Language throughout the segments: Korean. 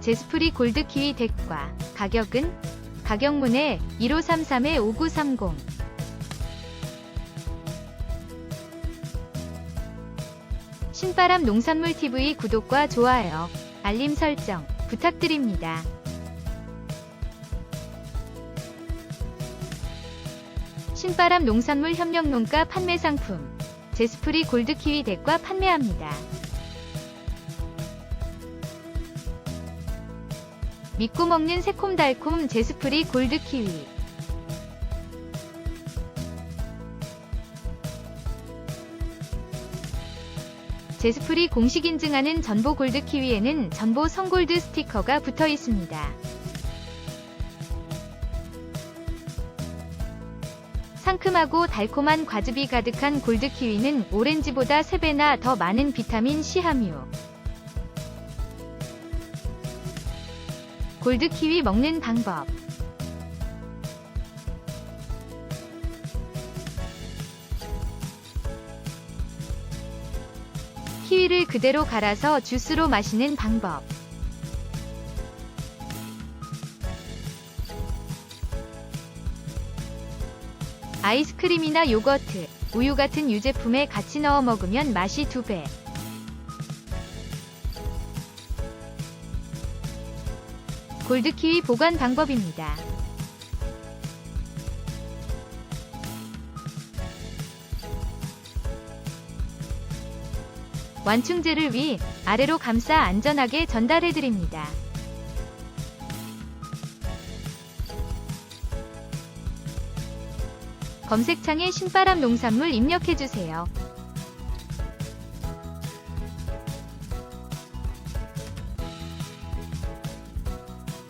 제스프리 골드 키위 덱과 가격은 가격문에 1533-5930 신바람 농산물 TV 구독과 좋아요, 알림 설정 부탁드립니다. 신바람 농산물 협력농가 판매 상품 제스프리 골드 키위 덱과 판매합니다. 믿고 먹는 새콤달콤 제스프리 골드 키위 제스프리 공식 인증하는 전보 골드 키위에는 전보 성골드 스티커가 붙어 있습니다. 상큼하고 달콤한 과즙이 가득한 골드 키위는 오렌지보다 3배나 더 많은 비타민 C 함유. 골드 키위 먹는 방법. 키위를 그대로 갈아서 주스로 마시는 방법. 아이스크림이나 요거트, 우유 같은 유제품에 같이 넣어 먹으면 맛이 두 배. 골드키위 보관 방법입니다. 완충제를 위, 아래로 감싸 안전하게 전달해 드립니다. 검색창에 신바람 농산물 입력해 주세요.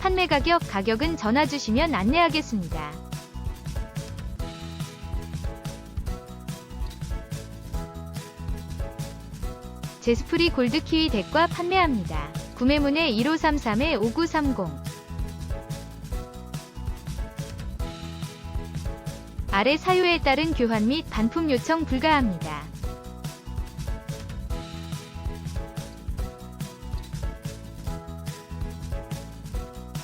판매 가격, 가격은 전화 주시면 안내하겠습니다. 제스프리 골드 키위 덱과 판매합니다. 구매문의 1533-5930 아래 사유에 따른 교환 및 반품 요청 불가합니다.